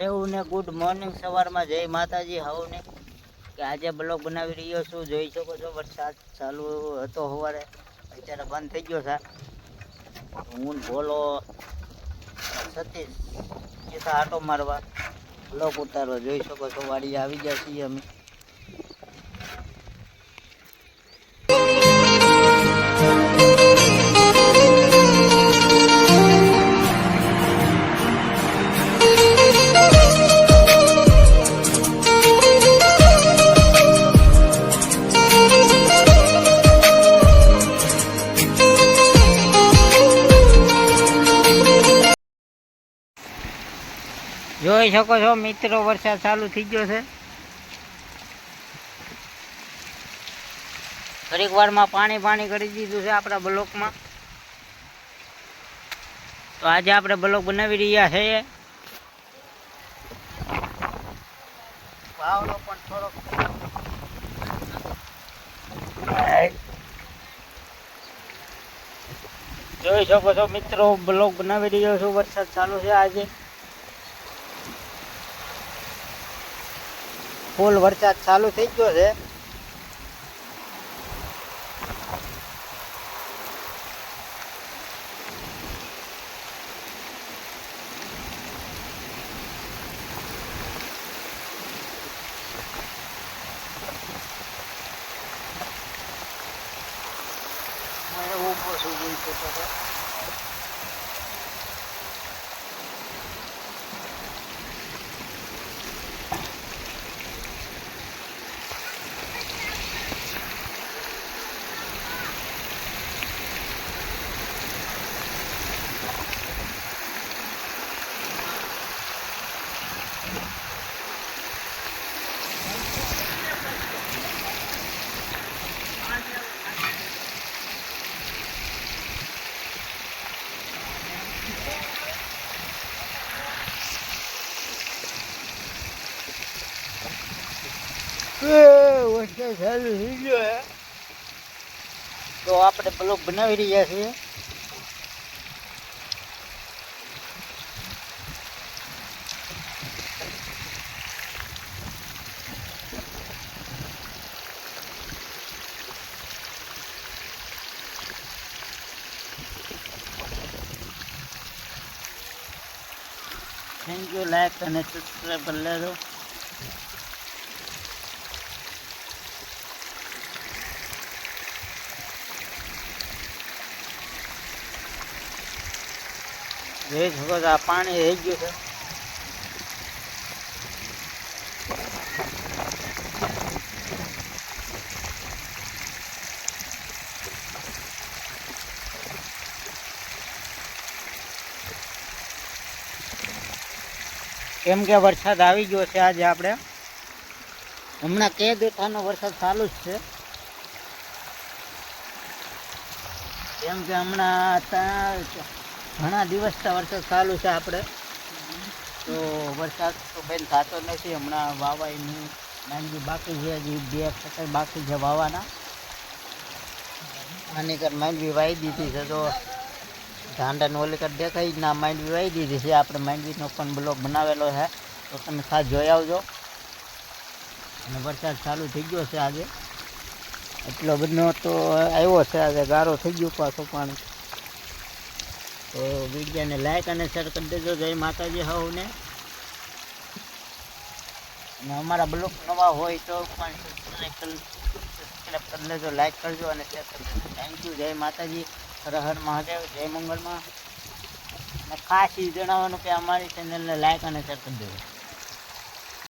સૌને good morning સવારમાં જય માતાજી, હવને. કે આજે બ્લોગ બનાવી રહ્યો છું. જોઈ શકો છો, વરસાદ ચાલુ હતો સવારે. અત્યારે બંધ થઈ ગયો સર હું બોલો સતીશ જતા આટો મારવા. બ્લોક ઉતારવા. જોઈ શકો છો વાડી આવી ગયા છીએ અમે. જોઈ શકો છો મિત્રો, વરસાદ ચાલુ થઈ ગયો છે. ઘડીક વારમાં પાણી પાણી કરી દીધું છે આપણા બ્લોકમાં. તો આજે આપણે બ્લોક બનાવી રહ્યા છીએ વાવડો પણ થોડોક જોઈ શકો છો મિત્રો, બ્લોક બનાવી રહ્યો છું, વરસાદ ચાલુ છે આજે. ફૂલ વરસાદ ચાલુ થઈ ગયો છે. મને ઊભો છું જોઈ શકો વરસાદ ચાલુ થઈ ગયો તો આપણે બ્લોક બનાવી રહ્યા છીએ. થેન્ક યુ લાઈક અને સબસ્ક્રાઈબ કરી લેજો. જોઈ શકો આ પાણી રહી ગયું છે. કેમ કે વરસાદ આવી ગયો છે આજે આપણે. હમણાં કે દેખાનો વરસાદ ચાલુ જ છે. કેમ કે હમણાં ત્યાં ઘણા દિવસથી વરસાદ ચાલુ છે આપણે. તો વરસાદ તો બેન થતો નથી. હમણાં વાવાયની માંડવી બાકી છે. હજી બે ફસલ બાકી છે વાવાના. આની કર માંડવી વાવી દીધી છે. તો ધાંડાને ઓલી કર દેખાય જ ના માંડવી વાવી દીધી છે. આપણે માંડવીનો પણ બ્લોક બનાવેલો છે. તો તમે ખાસ જોઈ આવજો. અને વરસાદ ચાલુ થઈ ગયો છે આજે. એટલો બધો તો આવ્યો છે. આજે ગારો થઈ ગયો પાછો પાણી તો વિડીયોને લાઈક અને શેર કરી દેજો. જય માતાજી હવને અને અમારા બ્લોગ નવા હોય તો પણ સબસ્ક્રાઈબ કરી કરી લેજો લાઈક કરજો અને શેર કરજો થેન્ક યુ જય માતાજી. હર હર મહાદેવ. જય મંગળમાં. અને ખાસ એ જણાવવાનું કે અમારી ચેનલને લાઈક અને શેર કરી દેજો.